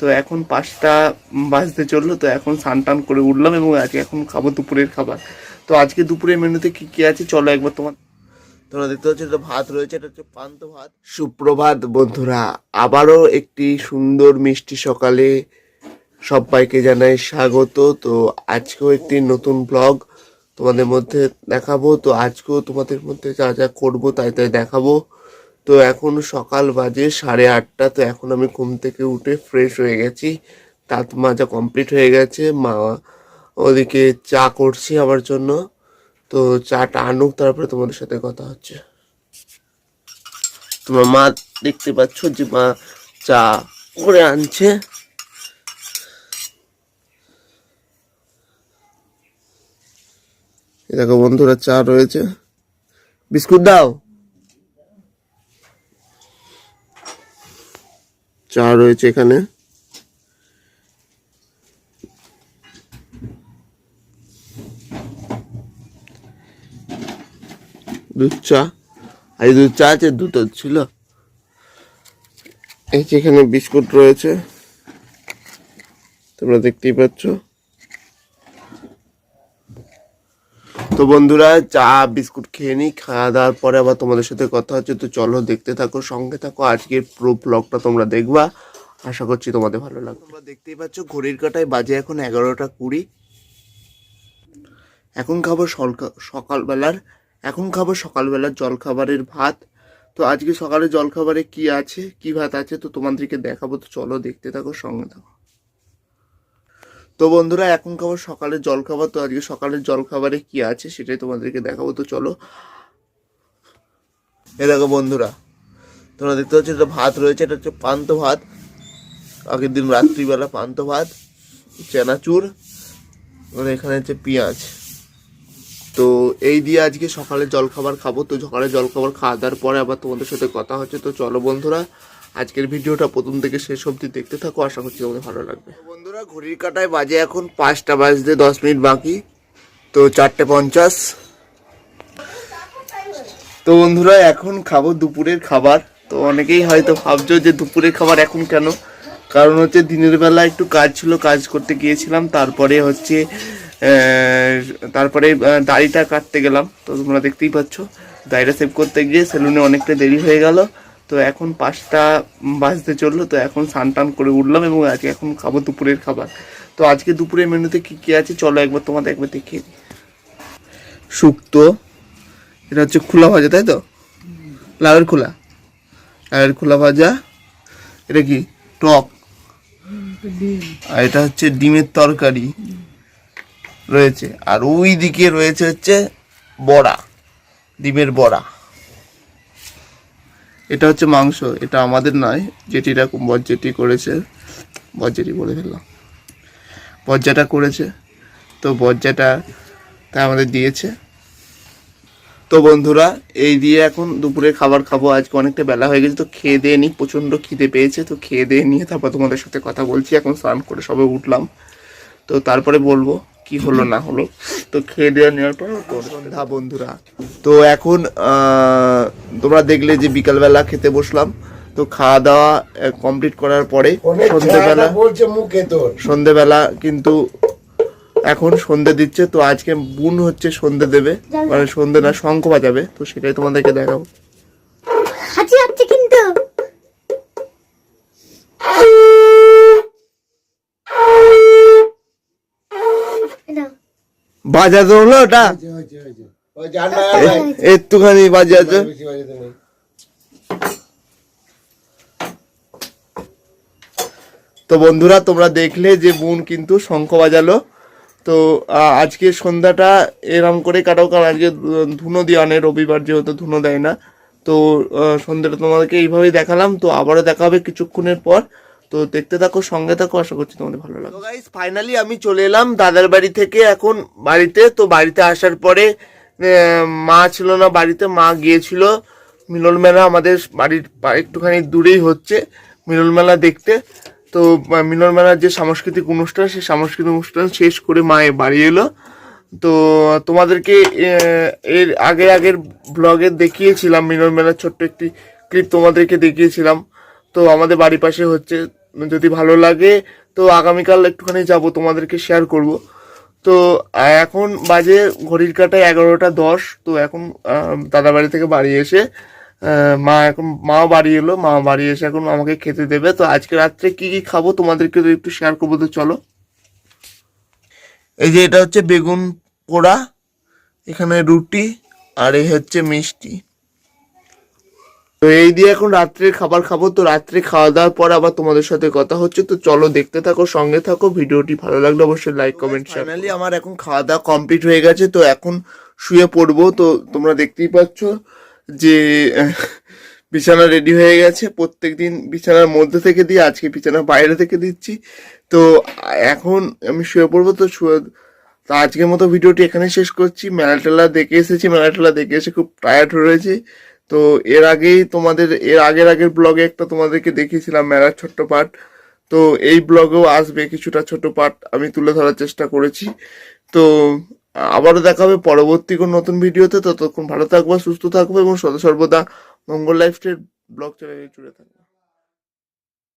তো এখন পাঁচটা বাজতে চলল, তো এখন স্নান টান করে উঠলাম এবং আজকে এখন খাব দুপুরের খাবার। তো আজকে দুপুরের মেনুতে কি কি আছে চলো একবার তোমার তোমরা দেখতে পাচ্ছ এটা ভাত রয়েছে, এটা হচ্ছে পান্ত ভাত। সুপ্রভাত বন্ধুরা, আবারও একটি সুন্দর মিষ্টি সকালে সবাইকে জানাই স্বাগত। তো আজকেও একটি নতুন ব্লগ তোমাদের মধ্যে দেখাবো। তো আজকেও তোমাদের মধ্যে যা যা করব তাই তাই দেখাবো। তো এখন সকাল বাজে, সাড়ে আটটা, তো এখন আমি ঘুম থেকে উঠে ফ্রেশ হয়ে গেছি। দাঁত মাজা কমপ্লিট হয়ে গেছে, মা ওদিকে চা করছি আমার জন্য। তো চাটা আনুক, তারপরে তোমাদের সাথে কথা হচ্ছে। তোমার মা দেখতে পাচ্ছ যে মা চা করে আনছে। দেখো বন্ধুরা, চা রয়েছে। বিস্কুট দাও। চা রয়েছে এখানে। দুধ চা। আর দুধ চা আছে দুধ ছিল। এই যে এখানে বিস্কুট রয়েছে। তোমরা দেখতেই পাচ্ছ। তো বন্ধুরা, চা, বিস্কুট খেয়ে নিই, খাওয়া দাওয়ার পরে আবার তোমাদের সাথে কথা হচ্ছে। তো চলো দেখতে থাকো, সঙ্গে থাকো। আজকের পুরো ব্লগটা তোমরা দেখবা। আশা করছি তোমাদের ভালো লাগবে। তোমরা দেখতেই পাচ্ছ, ঘড়ির কাটায় বাজে এখন এগারোটা কুড়ি। এখন খাব সকালবেলার, এখন খাব সকালবেলার জলখাবারের ভাত। তো আজকে সকালে জলখাবারে কি আছে, কি ভাত আছে, তো তোমাদেরকে দেখাবো। তো চলো দেখতে থাকো, সঙ্গে থাকো। তো বন্ধুরা, এখন খাবার সকালের জলখাবার। তো আজকে সকালের জলখাবারে কি আছে সেটাই তোমাদেরকে দেখাবো। তো চলো। এ দেখো বন্ধুরা, তোমরা দেখতে পাচ্ছ এটা ভাত রয়েছে। এটা হচ্ছে পান্ত ভাত। আগের দিন রাত্রিবেলা পান্ত ভাত, চানাচুর আর এখানে হচ্ছে পেঁয়াজ। তো এই দিয়ে আজকে সকালে জলখাবার খাব। তো সকালে জলখাবার খাওয়া দাওয়ার পরে আবার তোমাদের সাথে কথা হচ্ছে। তো চলো বন্ধুরা আজকের ভিডিওটা প্রথম থেকে শেষ অবধি দেখতে থাকো, আশা করছি তোমাদের ভালো লাগবে। বন্ধুরা, ঘড়ির কাটায় বাজে এখন পাঁচটা বাজতে দশ মিনিট বাকি, তো চারটে পঞ্চাশ। তো বন্ধুরা, এখন খাব দুপুরের খাবার। তো অনেকেই হয়তো ভাবছ যে দুপুরের খাবার এখন কেন? কারণ হচ্ছে দিনের বেলা একটু কাজ ছিল, কাজ করতে গিয়েছিলাম, তারপরে হচ্ছে তারপরে দাড়িটা কাটতে গেলাম। তো তোমরা দেখতেই পাচ্ছ, দাড়িটা সেভ করতে গিয়ে সেলুনে অনেকটা দেরি হয়ে গেল। তো এখন পাঁচটা বাজতে চলল, তো এখন স্নান টান করে উঠলাম এবং আজকে এখন খাব দুপুরের খাবার। তো আজকে দুপুরের মেনুতে কি কি আছে? চলো একবার তোমাদের একবার দেখিয়ে দিই। শুক্তো, এটা হচ্ছে খোলা ভাজা, তাই তো? লাউয়ের খোলা। লাউয়ের খোলা ভাজা, এটা কি? টক। আর এটা হচ্ছে ডিমের তরকারি। রয়েছে। আর ওই দিকে রয়েছে হচ্ছে বড়া, ডিমের বড়া। এটা হচ্ছে মাংস, এটা আমাদের নয় যেটিরা বজ্জেটি করেছে বজ্জেটি বলে ফেললাম। বজ্জাটা করেছে, তো বজ্জাটা তা আমাদের দিয়েছে। তো বন্ধুরা, এই দিয়ে এখন দুপুরে খাবার খাব, আজকে অনেকটা বেলা হয়ে গেছে, তো খেয়ে দিয়ে নিই, প্রচণ্ড খিদে পেয়েছে, তো খেয়ে দিয়ে নিয়ে তারপর তোমাদের সাথে কথা বলছি, এখন স্নান করে সবে উঠলাম। তো তারপরে বলব কি হলো না হলো তো খেয়ে দেওয়া নেওয়ার পর সন্ধ্যা বন্ধুরা। তো এখন আহ, তোমরা দেখলে যে বিকালবেলা খেতে বসলাম। তো খাওয়া দাওয়া কমপ্লিট করার পরে অনেক সন্ধ্যেবেলা বলছে মুখে তোর। সন্ধেবেলা কিন্তু এখন সন্ধে দিচ্ছে তো আজকে বুন হচ্ছে সন্ধে দেবে। মানে সন্ধে না শঙ্খ বাজাবে তো সেটাই তোমাদেরকে দেখাবো। বাজাতে হলো ওটা? একটুখানি বাজাতে। তো বন্ধুরা তোমরা দেখলে যে বোন কিন্তু শঙ্খ বাজালো। তো আজকে সন্ধ্যাটা এরম করে কাটাও কারণ আজকে ধুনো দেওয়া নেই রবিবার যেহেতু ধুনো দেয় না। তো সন্ধ্যাটা তোমাদেরকে এইভাবেই দেখালাম। তো আবারও দেখা হবে কিছুক্ষণের পর। তো দেখতে থাকো, সঙ্গে থাকো, আশা করছি তোমাদের ভালো লাগবে গাইস ফাইনালি আমি চলে এলাম দাদার বাড়ি থেকে এখন বাড়িতে। তো বাড়িতে আসার পরে মা ছিল না বাড়িতে, মা গিয়েছিল। মিলন মেলা আমাদের বাড়ির একটুখানি দূরেই হচ্ছে, মিলন মেলা দেখতে। তো মিলন মেলার যে সাংস্কৃতিক অনুষ্ঠান, সেই সাংস্কৃতিক অনুষ্ঠান শেষ করে মা বাড়ি এলো। তো, তোমাদেরকে এর আগে আগের ব্লগে দেখিয়েছিলাম, মিলন মেলার ছোট্ট একটি ক্লিপ তোমাদেরকে দেখিয়েছিলাম। তো আমাদের বাড়ির পাশে হচ্ছে যদি ভালো লাগে, তো আগামীকাল একটুখানি যাব, তোমাদেরকে শেয়ার করব। তো এখন বাজে ঘড়ির কাটায় এগারোটা দশ, তো এখন দাদা বাড়ি থেকে বাড়ি এসে মা এখন, মাও বাড়ি এলো, মা বাড়ি এসে এখন আমাকে খেতে দেবে। তো আজকে রাত্রে কি কি খাব তোমাদেরকে তো একটু শেয়ার করব, তো চলো। এই যে এটা হচ্ছে বেগুন পোড়া, এখানে রুটি, আর এই হচ্ছে মিষ্টি। তো এই দিয়ে এখন রাত্রের খাবার খাব। তো রাত্রে খাওয়া দাওয়ার পর আবার তোমাদের সাথে কথা হচ্ছে। তো চলো দেখতে থাকো সঙ্গে থাকো। ভিডিওটি ভালো লাগলে অবশ্যই লাইক কমেন্ট ফাইনালি আমার এখন খাওয়া দাওয়া কমপ্লিট হয়ে গেছে। তো এখন শুয়ে পড়ব। তো তোমরা দেখতেই পাচ্ছ যে বিছানা রেডি হয়ে গেছে। প্রত্যেকদিন বিছানার মধ্যে থেকে দিই আজকে বিছানার বাইরে থেকে দিচ্ছি। তো এখন আমি শুয়ে পড়ব। তো শুয়ে তো আজকের মতো ভিডিওটি এখানে শেষ করছি। মেলা টেলা দেখে এসেছি। মেলা টেলা দেখে এসে খুব টায়ার্ড হয়েছে তো এর আগেই তোমাদের, এর আগের আগের ব্লগে একটা তোমাদেরকে দেখিয়েছিলাম, মেলার ছোট্ট পাঠ তো এই ব্লগেও আসবে কিছুটা ছোট পাঠ আমি তুলে ধরার চেষ্টা করেছি। তো আবারও দেখা হবে পরবর্তী কোনো নতুন ভিডিওতে। ততক্ষণ ভালো থাকব, সুস্থ থাকব এবং সদা সর্বদা মঙ্গল লাইফ স্টেট ব্লগ চ্যানেলে জুড়ে থাকব।